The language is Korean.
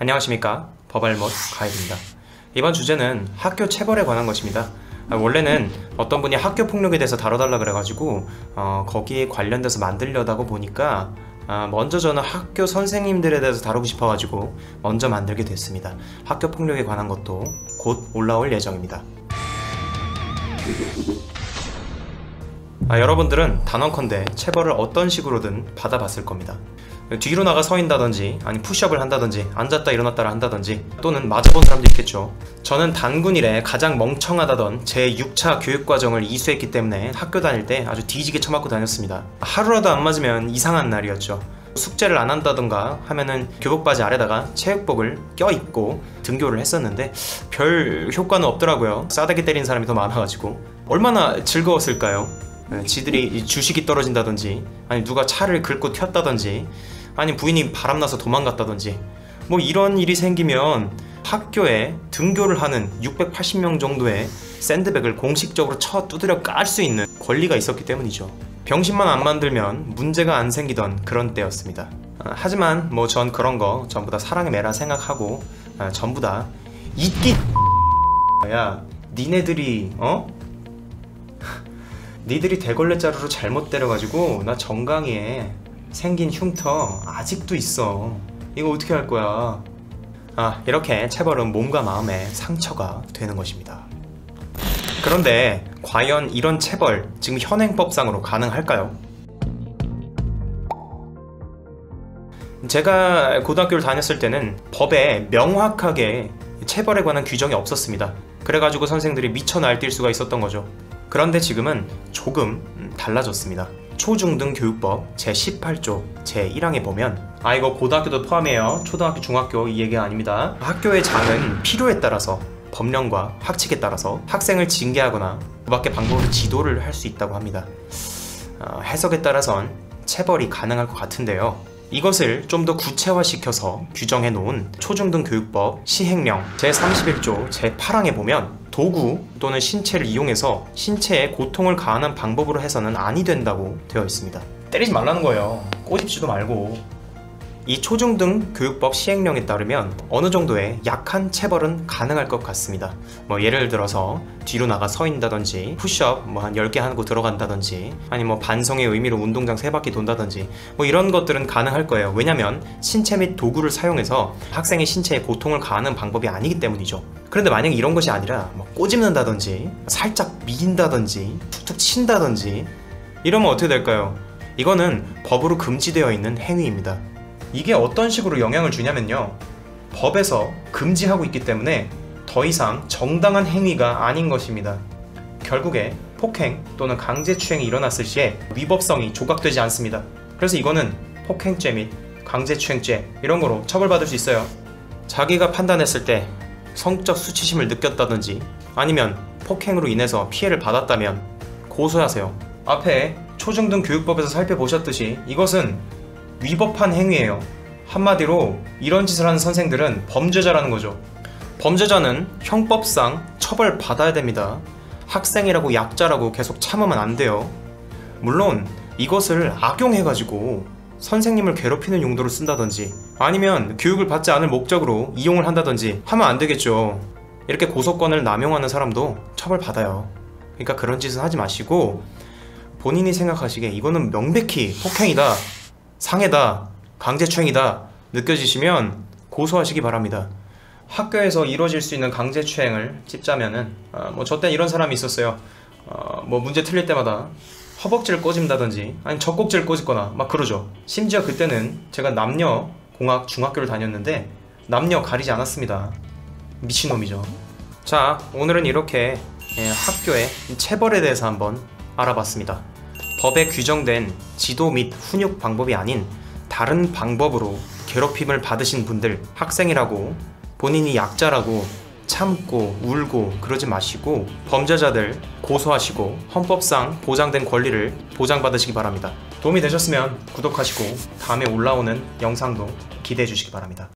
안녕하십니까? 버발못 가이드입니다. 이번 주제는 학교 체벌에 관한 것입니다. 아, 원래는 어떤 분이 학교 폭력에 대해서 다뤄달라 그래가지고 어, 거기에 관련돼서 만들려다고 보니까 아, 먼저 저는 학교 선생님들에 대해서 다루고 싶어가지고 먼저 만들게 됐습니다. 학교 폭력에 관한 것도 곧 올라올 예정입니다. 아, 여러분들은 단언컨대 체벌을 어떤 식으로든 받아봤을 겁니다. 뒤로 나가 서 있다든지 아니 푸시업을 한다든지 앉았다 일어났다를 한다든지 또는 맞아본 사람도 있겠죠. 저는 단군 이래 가장 멍청하다던 제 6차 교육과정을 이수했기 때문에 학교 다닐 때 아주 뒤지게 처맞고 다녔습니다. 하루라도 안 맞으면 이상한 날이었죠. 숙제를 안 한다던가 하면은 교복 바지 아래다가 체육복을 껴입고 등교를 했었는데 별 효과는 없더라고요. 싸대기 때린 사람이 더 많아가지고 얼마나 즐거웠을까요? 네, 지들이 주식이 떨어진다든지 아니 누가 차를 긁고 튀었다든지 아니 부인이 바람나서 도망갔다든지 뭐 이런 일이 생기면 학교에 등교를 하는 680명 정도의 샌드백을 공식적으로 쳐 두드려 깔 수 있는 권리가 있었기 때문이죠. 병신만 안 만들면 문제가 안 생기던 그런 때였습니다. 아, 하지만 뭐 전 그런 거 전부 다 사랑의 매라 생각하고 아, 전부 다 이끼 야 니네들이 어? 니들이 대걸레 자루로 잘못 때려가지고 나 정강이에 생긴 흉터 아직도 있어. 이거 어떻게 할 거야? 아 이렇게 체벌은 몸과 마음에 상처가 되는 것입니다. 그런데 과연 이런 체벌 지금 현행법상으로 가능할까요? 제가 고등학교를 다녔을 때는 법에 명확하게 체벌에 관한 규정이 없었습니다. 그래가지고 선생들이 미쳐 날뛸 수가 있었던 거죠. 그런데 지금은 조금 달라졌습니다. 초중등 교육법 제18조 제1항에 보면 아 이거 고등학교도 포함해요. 초등학교, 중학교 이 얘기가 아닙니다. 학교의 장은 필요에 따라서 법령과 학칙에 따라서 학생을 징계하거나 그 밖에 방법으로 지도를 할 수 있다고 합니다. 어, 해석에 따라선 체벌이 가능할 것 같은데요. 이것을 좀 더 구체화시켜서 규정해 놓은 초중등 교육법 시행령 제31조 제8항에 보면 도구 또는 신체를 이용해서 신체에 고통을 가하는 방법으로 해서는 아니 된다고 되어 있습니다. 때리지 말라는 거예요. 꼬집지도 말고 이 초중등 교육법 시행령에 따르면 어느 정도의 약한 체벌은 가능할 것 같습니다. 뭐 예를 들어서 뒤로 나가 서 있다든지 푸시업 뭐 한 10개 하고 들어간다든지 아니 뭐 반성의 의미로 운동장 3바퀴 돈다든지 뭐 이런 것들은 가능할 거예요. 왜냐면 신체 및 도구를 사용해서 학생의 신체에 고통을 가하는 방법이 아니기 때문이죠. 그런데 만약에 이런 것이 아니라 뭐 꼬집는다든지 살짝 미인다든지 툭툭 친다든지 이러면 어떻게 될까요? 이거는 법으로 금지되어 있는 행위입니다. 이게 어떤 식으로 영향을 주냐면요. 법에서 금지하고 있기 때문에 더 이상 정당한 행위가 아닌 것입니다. 결국에 폭행 또는 강제추행이 일어났을 시에 위법성이 조각되지 않습니다. 그래서 이거는 폭행죄 및 강제추행죄 이런 거로 처벌받을 수 있어요. 자기가 판단했을 때 성적 수치심을 느꼈다든지 아니면 폭행으로 인해서 피해를 받았다면 고소하세요. 앞에 초중등 교육법에서 살펴보셨듯이 이것은 위법한 행위예요. 한마디로 이런 짓을 하는 선생들은 범죄자라는 거죠. 범죄자는 형법상 처벌받아야 됩니다. 학생이라고 약자라고 계속 참으면 안 돼요. 물론 이것을 악용해가지고 선생님을 괴롭히는 용도로 쓴다든지 아니면 교육을 받지 않을 목적으로 이용을 한다든지 하면 안 되겠죠. 이렇게 고소권을 남용하는 사람도 처벌받아요. 그러니까 그런 짓은 하지 마시고 본인이 생각하시기에 이거는 명백히 폭행이다. 상해다, 강제추행이다 느껴지시면 고소하시기 바랍니다. 학교에서 이루어질 수 있는 강제추행을 찝자면은 어, 뭐저 때 이런 사람이 있었어요. 어, 뭐 문제 틀릴 때마다 허벅지를 꼬집다든지 아니 젖꼭지를 꼬집거나 막 그러죠. 심지어 그때는 제가 남녀 공학 중학교를 다녔는데 남녀 가리지 않았습니다. 미친놈이죠. 자 오늘은 이렇게 예, 학교의 체벌에 대해서 한번 알아봤습니다. 법에 규정된 지도 및 훈육 방법이 아닌 다른 방법으로 괴롭힘을 받으신 분들 학생이라고 본인이 약자라고 참고 울고 그러지 마시고 범죄자들 고소하시고 헌법상 보장된 권리를 보장받으시기 바랍니다. 도움이 되셨으면 구독하시고 다음에 올라오는 영상도 기대해 주시기 바랍니다.